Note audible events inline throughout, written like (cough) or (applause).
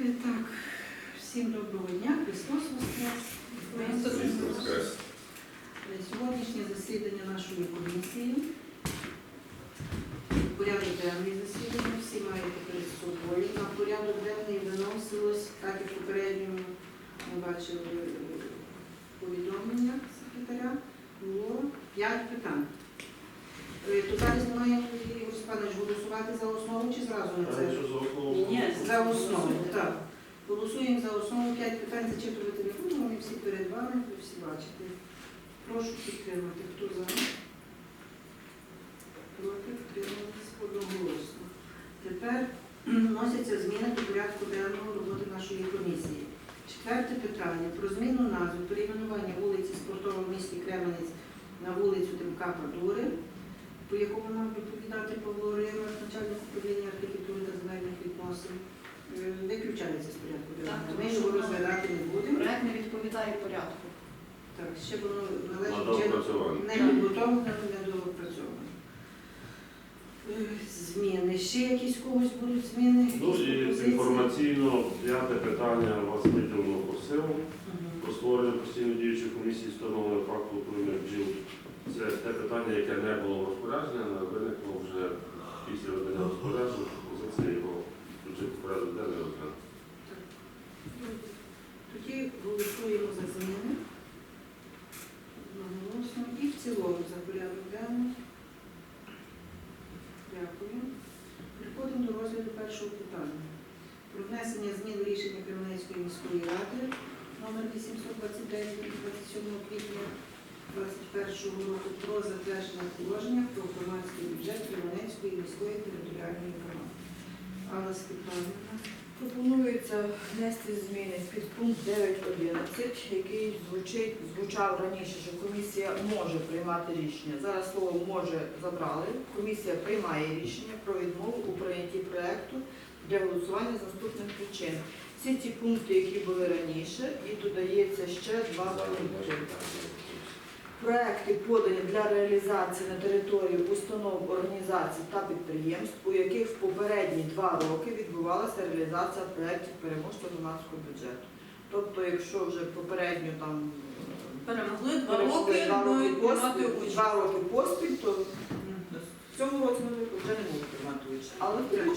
Е, Так, всім доброго дня, Христос Воскрес. Христос Воскрес. Сьогоднішнє засідання нашої комісії. Порядок денний засідання, всі маєте перед собою. На порядок денний виносилось, так як попередньо ми бачили е, повідомлення секретаря, було 5 питань. Е, То зараз немає Голосувати за основу чи зразу на це? Ні, За основу, так. Голосуємо за основу, п'ять питань зачитувати не будемо, вони всі перед вами, ви всі бачите. Прошу підтримати. Хто за? Проти підтримуватись одноголосно. Тепер вносяться зміни до порядку денного роботи нашої комісії. Четверте питання про зміну назви перейменування вулиці Спортова в місті Кременець на вулицю Демка Падури, по якому мав доповідати Павло Ример, начальник управління архітектури та земельних відносин. Е, Виключається з порядку денного. Ми його розглядати не будемо. Проект не відповідає порядку. Так, ще воно належить чином не підготовлено, не доопрацьовано. Е, Зміни. Ще якісь когось будуть зміни? Ну і інформаційно п'яте питання вас виділено Мгм. про створення постійно діючої комісії встановлення факту управління бджіл. Це те питання, яке не було розпорядження, але виникло вже після видання розпорядження. Пропозиція його включити в порядок денний розглянути. Тоді голосуємо за зміни. Одноголосно. І в цілому за порядок денний. Дякую. Переходимо до розгляду першого питання. Про внесення змін рішення Кременецької міської ради номер 829 від 27 квітня 2021 року про затвердження положення про громадський бюджет Кременецької міської територіальної громади. Алла Степанівна. Пропонується внести зміни під пункт 9.11, який звучить, звучав раніше, що комісія може приймати рішення. Зараз слово може забрали. Комісія приймає рішення про відмову у прийнятті проекту для голосування з наступних причин. Всі ці пункти, які були раніше, і додається ще два пункти. Проекти подані для реалізації на території установ, організацій та підприємств, у яких в попередні два роки відбувалася реалізація проєктів переможця громадського бюджету. Тобто, якщо вже попередньо там Перемогли два роки, два роки поспіль, два роки поспіль, то в цьому році ми вже не будуть приймати участь. Але в першому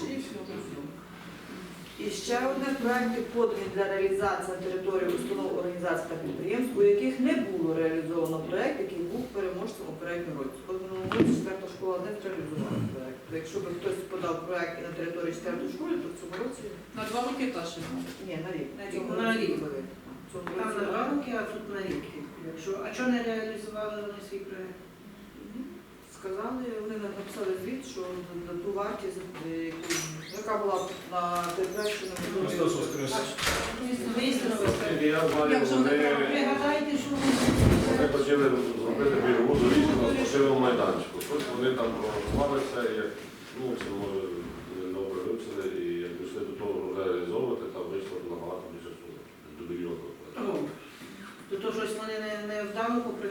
і ще одне проекти подані для реалізації на території установ, організацій та підприємств, у яких не було реалізовано проект, який був переможцем у проєктному році. В році четверта школа не зреалізувала проект. То Якщо б хтось подав проект і на території четвертої школи, то в цьому році На два роки теж. ні, на рік. На рік. На рік. Там на два роки, а тут на рік. Якщо... А чого не реалізували вони свій проєкт? Сказали, вони написали звіт, що на ту вартість, е, яку- яка була на що не вони, почали хотіли зробити бігову доріжку на спортивному майданчику. Тут вони там прорахувалися як ну, це може не добре вивчили, і як дійшли до того, що вже реалізовувати, там вийшло набагато більше суми. До мільйону. О, то, то щось вони не, не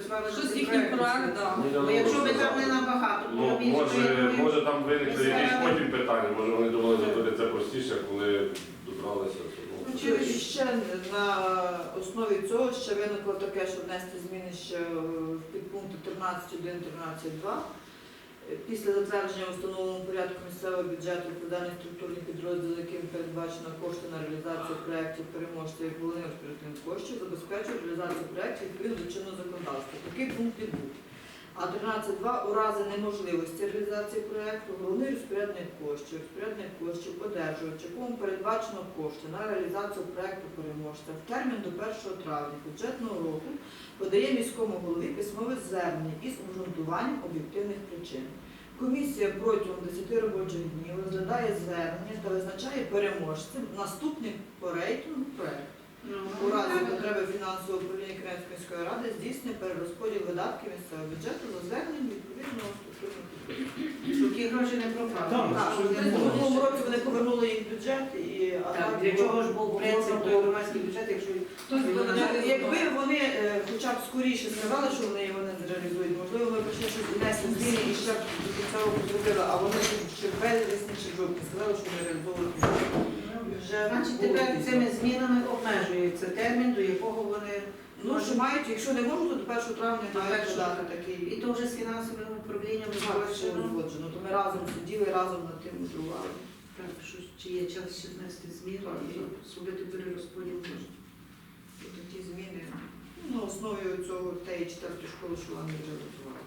вдало попрацювали над Щось їхній проект, так. Бо якщо ви там не набагато, Ну, може, то думаю, може там виникли якісь потім питання, може вони думали зробити це простіше, коли добралися. Ну, Ну, чи- І ще на основі цього ще виникло таке, що внести зміни ще в підпункти 13.1, 13.2. Після затвердження в порядку місцевого бюджету проданих структурних підрозділів, яким передбачено кошти на реалізацію проєктів переможців і розпорядних коштів, забезпечують реалізацію проєктів відповідно до чинного законодавства. Такий пункт і був. А 13.2 у разі неможливості реалізації проєкту головний розпорядник коштів, розпорядник коштів одержувач, якому передбачено кошти на реалізацію проєкту переможця в термін до 1 травня бюджетного року подає міському голові письмове звернення із обґрунтуванням об'єктивних причин. Комісія протягом 10 робочих днів розглядає звернення та визначає переможцем наступний по рейтингу проєкт. Ну, У разі потреби фінансового управління Кремської міської ради здійснює перерозподіл видатків місцевого бюджету за зверненням відповідного структурного підрозділу. Щоб ті гроші не пропали. Так, в минулому році вони повернули їх в бюджет і а Так, для чого ж був принцип той громадський бюджет, якщо Хтось Ну, Якби вони е, хоча б скоріше сказали, що вони його не зреалізують, можливо, ми почали щось внесли зміни і ще б до кінця року зробили, а вони ще в березні чи в жовтні сказали, що вони реалізовують. бюджет. Вже Значить, тепер цими змінами обмежується термін, до якого вони Ну, що мають, якщо не можуть, то до 1 травня мають першого. подати такий і то вже з фінансовим управлінням Так, що узгоджено. узгоджено. То ми разом сиділи, разом над тим дрували. Так, що чи є час ще внести зміни і зробити перерозподіл можна. Такі зміни ну, на основі цього тієї четвертої школи, що вони вже готували.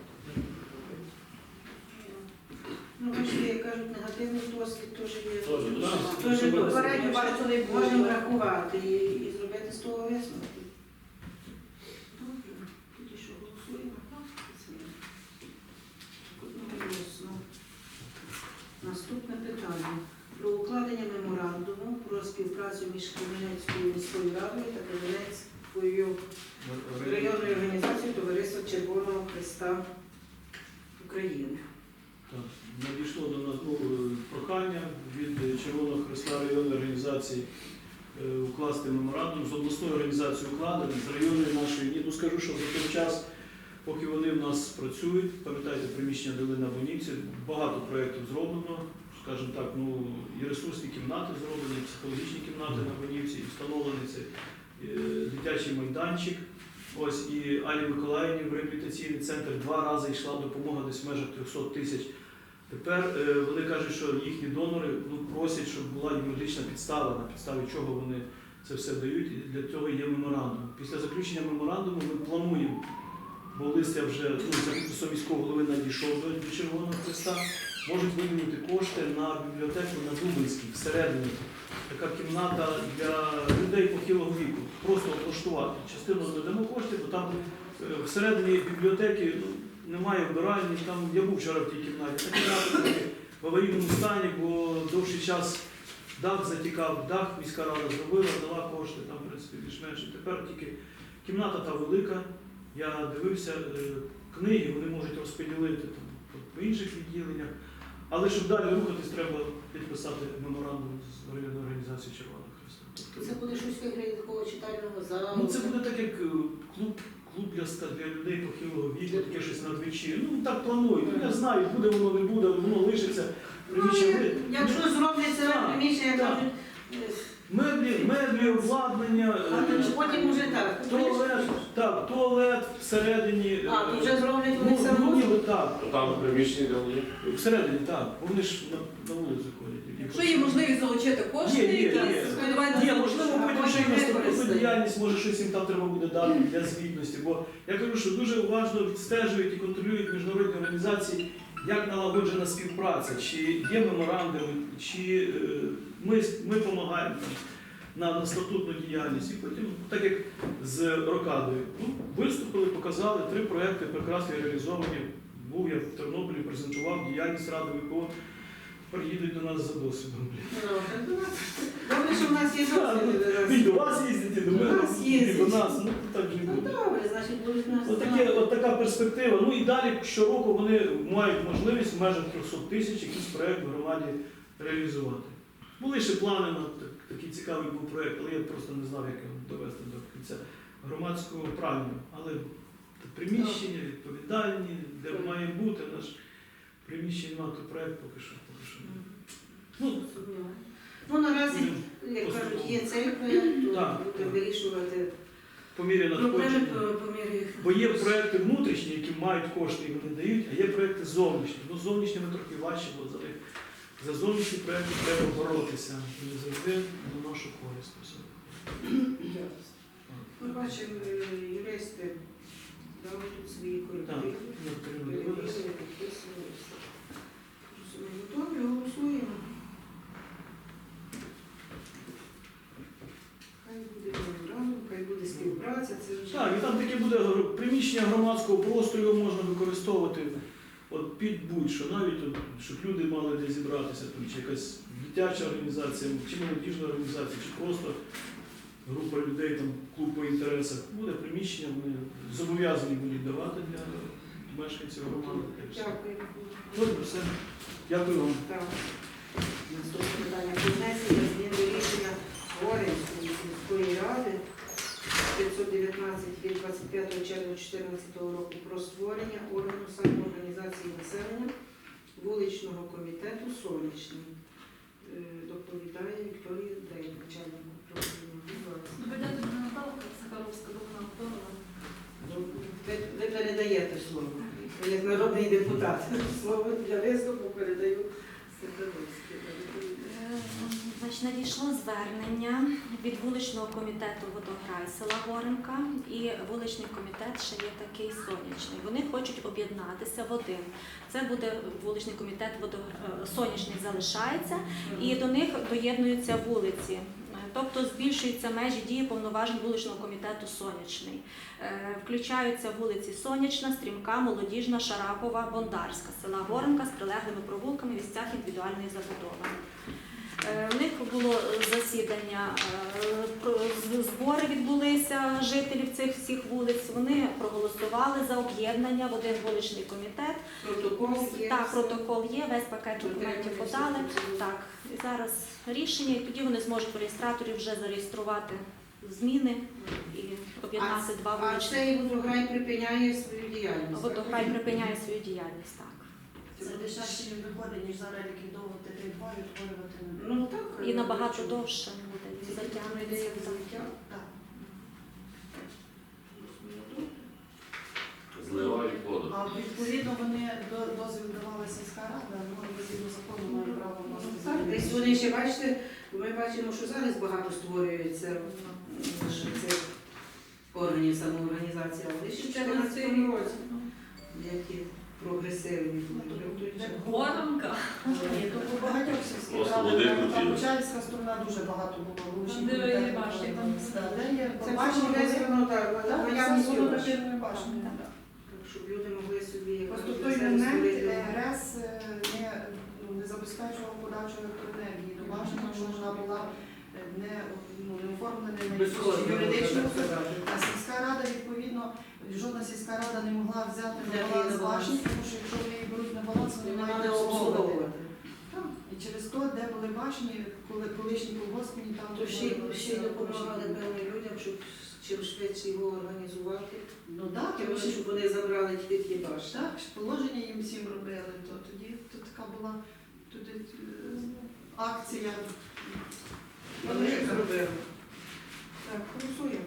Ну, бачите, як кажуть, негативний досвід теж є. Теж досвід. Теж Щоб попередньо бачите, не було. можемо рахувати і, і зробити з того висновки. Добре, тоді що голосуємо? Одноголосно. Наступне питання. Про укладення меморандуму про співпрацю між Кременецькою міською радою та Кременецькою районною організацією Товариства Червоного Христа України. Надійшло до нас ну, е, прохання від Червоного Христа районної організації е, укласти меморандум з обласною організацією укладений, з районною нашою. Ні, ну скажу, що за той час, поки вони в нас працюють, пам'ятаєте, приміщення дали на Бонівці, багато проєктів зроблено, скажімо так, ну і ресурсні кімнати зроблені, і психологічні кімнати на Бонівці, і встановлений цей е, дитячий майданчик. Ось і Алі Миколаївні в реабілітаційний центр два рази йшла допомога десь в межах 300 тисяч. Тепер е, вони кажуть, що їхні донори ну, просять, щоб була юридична підстава, на підставі чого вони це все дають. І для цього є меморандум. Після заключення меморандуму ми плануємо, бо лист вже ну, за міського голови надійшов до Червоного Христа, можуть виділити кошти на бібліотеку на Дубинській всередині. Така кімната для людей похилого віку. Просто облаштувати. Частину додамо коштів, бо там е, всередині бібліотеки ну, немає вбиральні. Там я був вчора в тій кімнаті. Та кімната в аварійному стані, бо довший час дах затікав, дах міська рада зробила, дала кошти, там, в принципі, більш-менш. Тепер тільки кімната та велика. Я дивився е, книги, вони можуть розподілити там, по- інших відділеннях. Але щоб далі рухатись, треба підписати меморандум з районною організацією Червоного Христа. Це буде щось вигляді такого читального залу. ну, це буде так, як е, клуб, клуб для, людей похилого віку, таке щось надвечір'я. Ну так планують. Ну, я знаю, буде воно, не буде, воно лишиться. Ну, Приміщення. як- якщо зроблять це Так, приміщення, так. кажуть, е, Меблі, меблі, обладнання, а е, то потім уже так. туалет, так, туалет всередині. е, А, то вже зроблять вони ну, все ну, можуть? ніби так. То там приміщення де вони. Всередині, так. Вони ж на, на вулицю ходять. Якщо є можливість залучити кошти, Є, є, є. якісь сподіваюся, Ні, можливо, потім ще й наступну діяльність, може щось їм там треба буде дати для звітності. Бо я кажу, що дуже уважно відстежують і контролюють міжнародні організації, як налагоджена співпраця, чи є меморандуми, чи е, ми, ми допомагаємо там, на, на статутну діяльність. І потім, так як з Рокадою, ну, виступили, показали три проекти прекрасно реалізовані. Був я в Тернополі, презентував діяльність Ради ВПО. Тепер їдуть до нас за досвідом. Ну, Добре, що в нас є І до вас їздять, і до До мене, нас і їздять. до нас. Ну так же Ну буде. добре, значить будуть нас. От, таке, от така перспектива. Ну і далі щороку вони мають можливість в межах 300 тисяч якийсь проєкт в громаді реалізувати. Були ще плани на так- такий цікавий був проєкт, але я просто не знав, як його довести до кінця громадського прагнення. Але приміщення відповідальні, де має бути наш приміщення НАТО проєкт поки що. Ну, Ну наразі, як кажуть, є цей проєкт, то Так. вирішувати по мірі проблеми надходження. по, по мірі їх. Бо є проекти внутрішні, які мають кошти і вони дають, а є проекти зовнішні. Ну, з зовнішніми трохи важче, бо за, за зовнішні проекти треба боротися. І не завжди на нашу користь. Ми бачимо, е, юристи дали тут свої Так, корективи. ми Перевірили, підписували все. Добре, голосуємо. Хай буде меморандум, хай буде співпраця, це вже. Так, і там таке буде гр- приміщення громадського простору, його можна використовувати от під будь-що, навіть от, щоб люди мали де зібратися, там, чи якась дитяча організація, чи молодіжна організація, чи просто група людей, там, клуб по інтересах. Буде приміщення, вони зобов'язані будуть давати для мешканців громади. Дякую. Добре, все. Дякую вам. Так. Наступне питання про внесення змін до рішення Горинської сільської ради 519 від 25 червня 2014 року про створення органу самоорганізації населення вуличного комітету Сонячний. е, доповідає Вікторія Дрейк, начальник управління. Наталка Сахаровська, Ви, ви передаєте слово. Як народний депутат. (laughs) Слово для виступу передаю Сидоровській. Е, Значить, надійшло звернення від вуличного комітету Водограй села Горенка і вуличний комітет ще є такий сонячний. Вони хочуть об'єднатися в один. Це буде вуличний комітет Водогра- е, сонячний залишається, і до них доєднуються вулиці. Е, Тобто збільшуються межі дії повноважень вуличного комітету Сонячний. Е, Включаються вулиці Сонячна, Стрімка, Молодіжна, Шарапова, Бондарська, села Горенка з прилеглими провулками в місцях індивідуальної забудови. Е, У них було засідання, е, збори відбулися жителів цих всіх вулиць. Вони проголосували за об'єднання в один вуличний комітет. Протокол є. Так, протокол є, весь пакет документів подали. Так, зараз рішення, і тоді вони зможуть в реєстраторі вже зареєструвати зміни і об'єднати два А вуличні. цей водограй припиняє свою діяльність. Водограй припиняє свою діяльність. Так. Це дешевше не виходить, ніж зараз ліквідовувати територію, утворювати Ну так. І набагато довше буде він затягнеться. так. Так. Зливають воду. А відповідно вони до- дозвіл давала сільська рада, ну і згідно закону має право вносити Так, зміни. Десь вони ще бачите, ми бачимо, що зараз багато створюється м, цих органів самоорганізації, але ще в 14 році, які прогресивні. Горанка. Ні, то по багатьох сільських Просто радах, там- там хотіли. Почальська сторона дуже багато було вручень. Там, де є башні, там Де є Це башні, пов'язано так, Так, наявність це було так. щоб люди могли собі якось Просто в той момент е, РЕС е, не, ну, не забезпечував подачу електроенергії до башні, тому що вона була е, не, ну, не оформлена сказати. А сільська рада, відповідно, жодна сільська рада не могла взяти на баланс башні, тому що якщо вони її беруть на баланс, вони мають обслуговувати. І через то, де були башні, коли колишні колгоспні, там То ще, й допомагали певним людям, щоб чим швидше його організувати. Ну так, тому що вони забрали ті ті. Так, положення їм всім робили, то тоді то така була туди е, акція. Вони ж зробили. Так, голосуємо.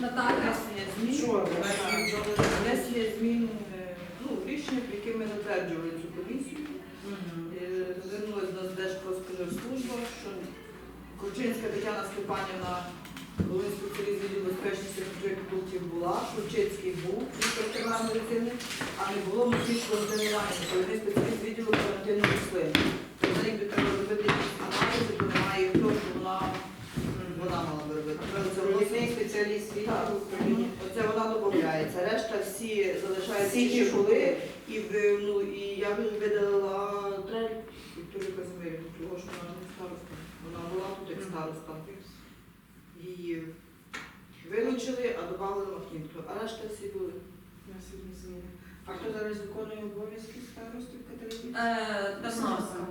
Наталя. Що? Внесення змін е, ну, рішення, яким ми затверджували цю комісію. Е, Звернулася до Держпродспоживслужба, що Ключинська Тетяна Степанівна, головний спеціаліст відділу безпечності продуктів була, Ключинський був ветеринарної медицини, а не було медичного здивування, головний спеціаліст відділу карантину рослин. Тобто рік би треба робити якісь аналізи, бо немає хто, що вона, вона мала би робити. Це Провідний спеціаліст відділу управління. Оце вона додається. Решта всі залишаються Всі ті, що були. І, ну, і я би видала трель Вікторію Казимирівну, тому що вона не староста. Вона була тут як староста. Її вилучили, а додали Махнівку. А решта всі були. Зміни. А хто зараз виконує обов'язки старості в Катерині? Е, Тарнавська.